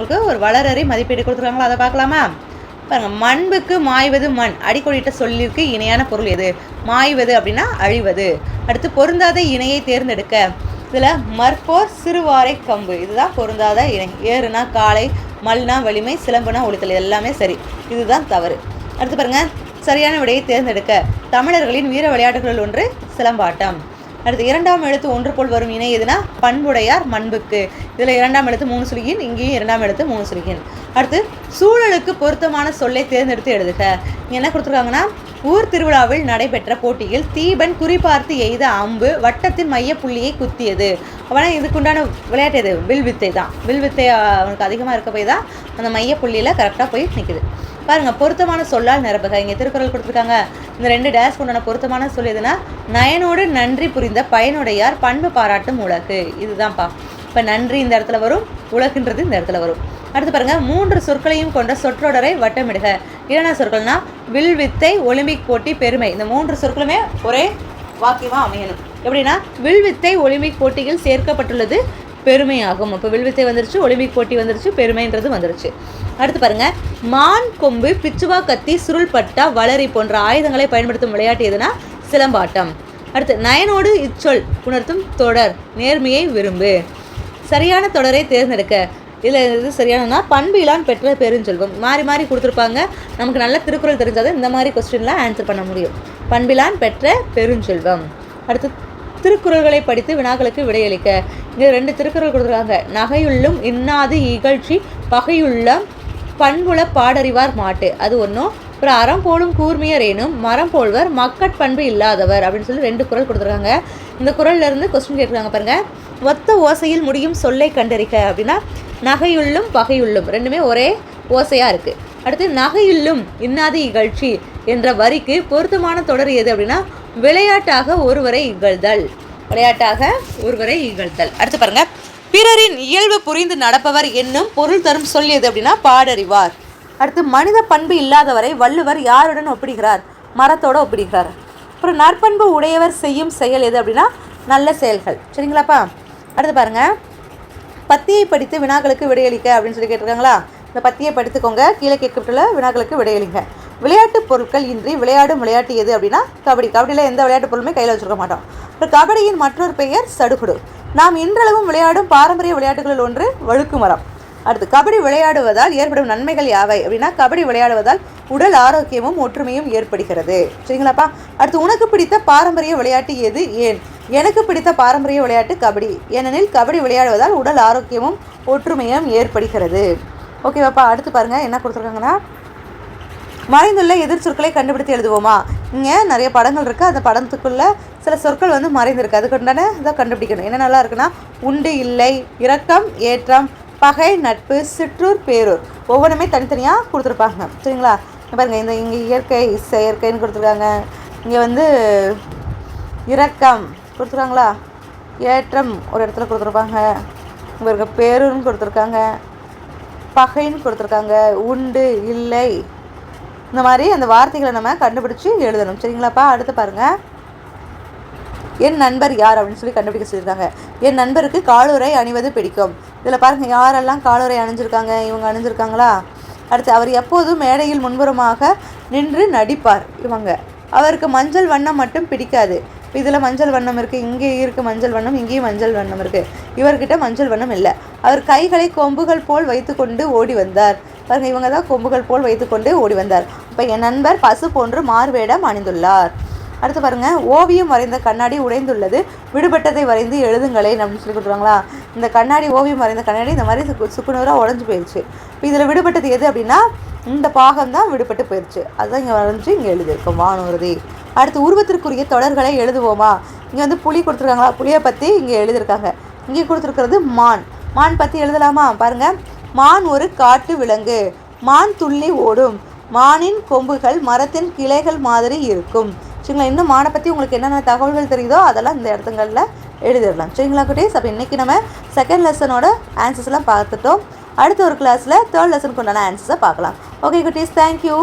உங்களுக்கு ஒரு வளரறி மதிப்பீடு கொடுத்துருக்காங்களா? அதை பார்க்கலாமா? பாருங்க மண்புக்கு மாய்வது மண். அடிக்கொடிட்ட சொல்லிற்கு இணையான பொருள் எது? மாய்வது அப்படின்னா அழிவது. அடுத்து பொருந்தாத இணையை தேர்ந்தெடுக்க. இதில் மற்போர் சிறுவாரை கம்பு. இதுதான் பொருந்தாத இணை. ஏறுனா காலை மல்னா வலிமை சிலம்புனா ஒளித்தல். எல்லாமே சரி. இதுதான் தவறு. அடுத்து பாருங்க சரியான விடையை தேர்ந்தெடுக்க. தமிழர்களின் வீர விளையாட்டுகளில் ஒன்று சிலம்பாட்டம். அடுத்து இரண்டாம் எழுத்து ஒன்று போல் வரும் இணை எதுனா பண்புடையார் மண்புக்கு. இதில் இரண்டாம் எழுத்து மூணு சுழியின் இங்கேயும் இரண்டாம் எழுத்து மூணு சுருகின் அடுத்து சூழலுக்கு பொருத்தமான சொல்லை தேர்ந்தெடுத்து எழுதுக. என்ன கொடுத்துருக்காங்கன்னா ஊர் திருவிழாவில் நடைபெற்ற போட்டியில் தீபன் குறிபார்த்து எய்த அம்பு வட்டத்தின் மைய புள்ளியை குத்தியது. ஆனால் இதுக்குண்டான விளையாட்டு எது? வில்வித்தை தான். வில்வித்தை அவனுக்கு அதிகமாக இருக்க போய் தான் அந்த மைய புள்ளியில் கரெக்டாக போய் நிற்குது பாருங்க பொருத்தமான சொல்லால் நிரப்புக. இங்கே திருக்குறள் கொடுத்துருக்காங்க. இந்த ரெண்டு டேஸ் கொண்டான பொருத்தமான சொல் எதுனா? நயனோடு நன்றி புரிந்த பயனுடையார் பண்பு பாராட்டும் உலகு. இதுதான்ப்பா. இப்போ நன்றி இந்த இடத்துல வரும் உலகுன்றது இந்த இடத்துல வரும். அடுத்து பாருங்க மூன்று சொற்களையும் கொண்ட சொற்றொடரை வட்டமிடுக. என்னென்ன சொற்கள்னா? வில்வித்தை ஒலிம்பிக் போட்டி பெருமை. இந்த மூன்று சொற்களுமே ஒரே வாக்கியமாக அமையணும். எப்படின்னா வில்வித்தை ஒலிம்பிக் போட்டியில் சேர்க்கப்பட்டுள்ளது பெருமையாகும். இப்போ வில்வித்தை வந்துருச்சு ஒலிம்பிக் போட்டி வந்துருச்சு பெருமைன்றது வந்துருச்சு. அடுத்து பாருங்க. மான் கொம்பு பிச்சுவா கத்தி சுருள் பட்டா வளரி போன்ற ஆயுதங்களை பயன்படுத்தும் விளையாட்டு எதுனா சிலம்பாட்டம். அடுத்து நயனோடு இச்சொல் உணர்த்தும் தொடர் நேர்மையை விரும்பு. சரியான தொடரை தேர்ந்தெடுக்க. இதில் இது சரியானதுன்னா பண்பிலான் பெற்ற பெருஞ்சொல்வம் மாறி மாறி கொடுத்துருப்பாங்க. நமக்கு நல்ல திருக்குறள் தெரிஞ்சாதான் இந்த மாதிரி கொஸ்டின்லாம் ஆன்சர் பண்ண முடியும். பண்பிலான் பெற்ற பெருஞ்செல்வம் அடுத்து திருக்குறள்களை படித்து வினாக்களுக்கு விடையளிக்க. இங்கே ரெண்டு திருக்குறள் கொடுத்துருக்காங்க. நகையுள்ளும் இன்னாது இகழ்ச்சி பகையுள்ளம் பண்புல பாடறிவார் மாட்டு. அது ஒன்றும் அப்புறம் அறம் போலும் கூர்மையரேனும் மரம் போல்வர் மக்கட் பண்பு இல்லாதவர் அப்படின்னு சொல்லி ரெண்டு குறள் கொடுத்துருக்காங்க. இந்த குறள்ல இருந்து கொஸ்டின் கேட்குறாங்க பாருங்க. ஒத்த ஓசையில் முடியும் சொல்லை கண்டறிக்க அப்படின்னா நகையுள்ளும் பகையுள்ளும் ரெண்டுமே ஒரே ஓசையாக இருக்குது அடுத்து நகையுள்ளும் இன்னாது இகழ்ச்சி என்ற வரிக்கு பொருத்தமான தொடர் எது அப்படின்னா விளையாட்டாக ஒருவரை இகழ்தல். விளையாட்டாக ஒருவரை இகழ்தல். அடுத்து பாருங்கள் பிறரின் இயல்பு புரிந்து நடப்பவர் என்னும் பொருள் தரும் சொல் எது அப்படின்னா பாடறிவார். அடுத்து மனித பண்பு இல்லாதவரை வள்ளுவர் யாருடன் ஒப்பிடுகிறார்? மரத்தோட ஒப்பிடுகிறார். அப்புறம் நற்பண்பு உடையவர் செய்யும் செயல் எது அப்படின்னா நல்ல செயல்கள். சரிங்களாப்பா? அடுத்து பாருங்க. பத்தியை படித்து வினாக்களுக்கு விடையளிக்க அப்படின்னு சொல்லி கேட்டிருக்காங்களா? இந்த பத்தியை படித்துக்கோங்க. கீழே கேட்கப்பட்டுள்ள வினாக்களுக்கு விடையளிங்க. விளையாட்டு பொருட்கள் இன்றி விளையாடும் விளையாட்டு எது அப்படின்னா கபடி. கபடியில் எந்த விளையாட்டு பொருளுமே கையில் வச்சுருக்க மாட்டோம். அப்புறம் கபடியின் மற்றொரு பெயர் சடுகுடு. நாம் இன்றளவும் விளையாடும் பாரம்பரிய விளையாட்டுகளில் ஒன்று வழுக்கு மரம். அடுத்து கபடி விளையாடுவதால் ஏற்படும் நன்மைகள் யாவை? அப்படின்னா கபடி விளையாடுவதால் உடல் ஆரோக்கியமும் ஒற்றுமையும் ஏற்படுகிறது. சரிங்களாப்பா? அடுத்து உனக்கு பிடித்த பாரம்பரிய விளையாட்டு எது? ஏன்? எனக்கு பிடித்த பாரம்பரிய விளையாட்டு கபடி. ஏனெனில் கபடி விளையாடுவதால் உடல் ஆரோக்கியமும் ஒற்றுமையும் ஏற்படுகிறது. ஓகேவாப்பா? அடுத்து பாருங்கள் என்ன கொடுத்துருக்காங்கன்னா மறைந்துள்ள எதிர் சொற்களை கண்டுபிடித்து எழுதுவோமா? இங்கே நிறைய படங்கள் இருக்குது அந்த படத்துக்குள்ளே சில சொற்கள் வந்து மறைந்திருக்கு. அதுக்கு உண்டான இதை கண்டுபிடிக்கணும். என்ன நல்லா இருக்குன்னா உண்டு இல்லை இரக்கம் ஏற்றம் பகை நட்பு சிற்றூர் பேரூர். ஒவ்வொன்றுமே தனித்தனியாக கொடுத்துருப்பாங்க. சரிங்களா? பாருங்கள் இந்த இங்கே இயற்கை செயற்கைன்னு கொடுத்துருக்காங்க. இங்கே வந்து இரக்கம் கொடுத்துருக்காங்களா? ஏற்றம் ஒரு இடத்துல கொடுத்துருப்பாங்க. இவருக்கு பேருன்னு கொடுத்துருக்காங்க. பகைன்னு கொடுத்துருக்காங்க. உண்டு இல்லை இந்த மாதிரி அந்த வார்த்தைகளை நம்ம கண்டுபிடிச்சி எழுதணும். சரிங்களாப்பா? அடுத்து பாருங்கள் என் நண்பர் யார் அப்படின்னு சொல்லி கண்டுபிடிக்க சொல்லியிருக்காங்க. என் நண்பருக்கு காலுறை அணிவது பிடிக்கும். இதில் பாருங்கள் யாரெல்லாம் காலுறை அணிஞ்சிருக்காங்க? இவங்க அணிஞ்சிருக்காங்களா? அடுத்து அவர் எப்போதும் மேடையில் முன்புறமாக நின்று நடிப்பார். இவங்க. அவருக்கு மஞ்சள் வண்ணம் மட்டும் பிடிக்காது. இதில் மஞ்சள் வண்ணம் இருக்குது இங்கே இருக்குது மஞ்சள் வண்ணம் இங்கேயும் மஞ்சள் வண்ணம் இருக்குது இவர்கிட்ட மஞ்சள் வண்ணம் இல்லை. அவர் கைகளை கொம்புகள் போல் வைத்துக்கொண்டு ஓடி வந்தார். பாருங்க இவங்க தான் கொம்புகள் போல் வைத்துக்கொண்டு ஓடி வந்தார். இப்போ என் நண்பர் பசு போன்று மார்வேடம் அணிந்துள்ளார். அடுத்து பாருங்க ஓவியம் வரைந்த கண்ணாடி உடைந்துள்ளது. விடுபட்டதை வரைந்து எழுதுங்களேன் அப்படின்னு சொல்லி கொடுத்துருவாங்களா? இந்த கண்ணாடி ஓவியம் வரைந்த கண்ணாடி இந்த மாதிரி சுக்கு சுக்குநூறாக உடஞ்சி போயிடுச்சு இப்போ இதில் விடுபட்டது எது அப்படின்னா இந்த பாகம் தான் விடுபட்டு போயிடுச்சு அதுதான் இங்கே வரைஞ்சி இங்கே எழுதியிருக்கோம். வானூர்தி. அடுத்து உருவத்திற்குரிய தொடர்களை எழுதுவோமா? இங்கே வந்து புலி கொடுத்துருக்காங்களா? புலியை பற்றி இங்கே எழுதியிருக்காங்க. இங்கே கொடுத்துருக்கிறது மான். மான் பற்றி எழுதலாமா? பாருங்கள் மான் ஒரு காட்டு விலங்கு. மான் துள்ளி ஓடும். மானின் கொம்புகள் மரத்தின் கிளைகள் மாதிரி இருக்கும். சரிங்களா? இன்னும் மானை பற்றி உங்களுக்கு என்னென்ன தகவல்கள் தெரியுதோ அதெல்லாம் இந்த இடத்துங்களில் எழுதிடலாம். சரிங்களா குட்டீஸ்? அப்போ இன்றைக்கி நம்ம செகண்ட் லெசனோட ஆன்சர்ஸ்லாம் பார்த்துட்டோம். அடுத்த ஒரு கிளாஸில் தேர்ட் லெசனுக்கு உண்டான ஆன்சர்ஸை பார்க்கலாம். ஓகே குட்டீஸ் தேங்க்யூ